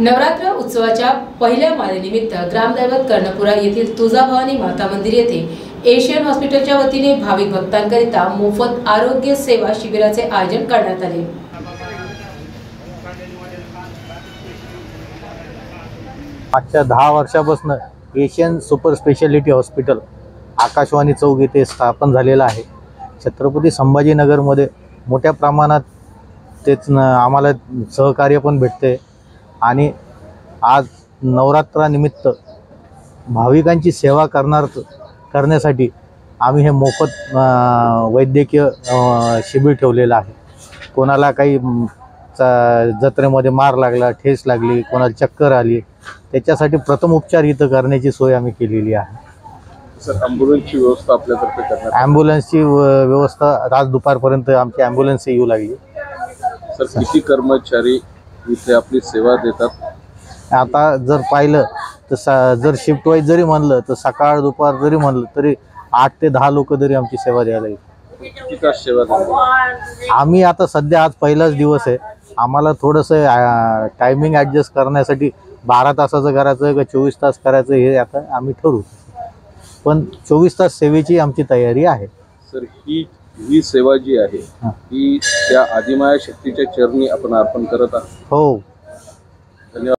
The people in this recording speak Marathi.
नवरात्र उत्सवाच्या पहिल्या मालेनिमित्त ग्रामदैवत कर्णपुरा येथील तुळजाभवानी माता मंदिर येथे एशियन हॉस्पिटलच्या वतीने भाविक भक्तांकरिता मोफत आरोग्य सेवा शिबिराचे आयोजन करण्यात आले. मागच्या दहा वर्षापासून Asian super speciality hospital Akashvani चौक येथे स्थापन झालेलं आहे. छत्रपती संभाजीनगरमध्ये मोठ्या प्रमाणात तेच न आम्हाला सहकार्य पण भेटते. आणि आज नवरात्रानिमित्त भाविकांची सेवा करणार करण्यासाठी आम्ही हे मोफत वैद्यकीय शिबिर ठेवलेलं आहे. कोणाला काही जत्रेमध्ये मार लागला ठेस लागली कोणाला चक्कर आली त्याच्यासाठी प्रथम उपचार इथं करण्याची सोय आम्ही केलेली आहे. सर ॲम्ब्युलन्सची व्यवस्था आपल्यातर्फे करण्यात ॲम्ब्युलन्सची व्यवस्था आज दुपारपर्यंत आमची ॲम्ब्युलन्स येऊ लागली. सर किती कर्मचारी इथे आपली सेवा देतात. आता जर पाहिलं तर सा जर शिफ्ट वाईज जरी म्हणलं तर सकाळ दुपार जरी म्हणलं तरी आठ ते दहा लोक जरी आमची सेवा द्यायला किती तास सेवा देतात? आम्ही आता सध्या आज पहिलाच दिवस आहे. आम्हाला थोडंसं टायमिंग ॲडजस्ट करण्यासाठी बारा तासाचं करायचं का चोवीस तास करायचं हे आता आम्ही ठरवू. पण चोवीस तास सेवेची आमची तयारी आहे. सर ही ही सेवा जी आहे हा. ही त्या आदिमाया शक्तीच्या चरणी आपण अर्पण करत आहात. हो. धन्यवाद.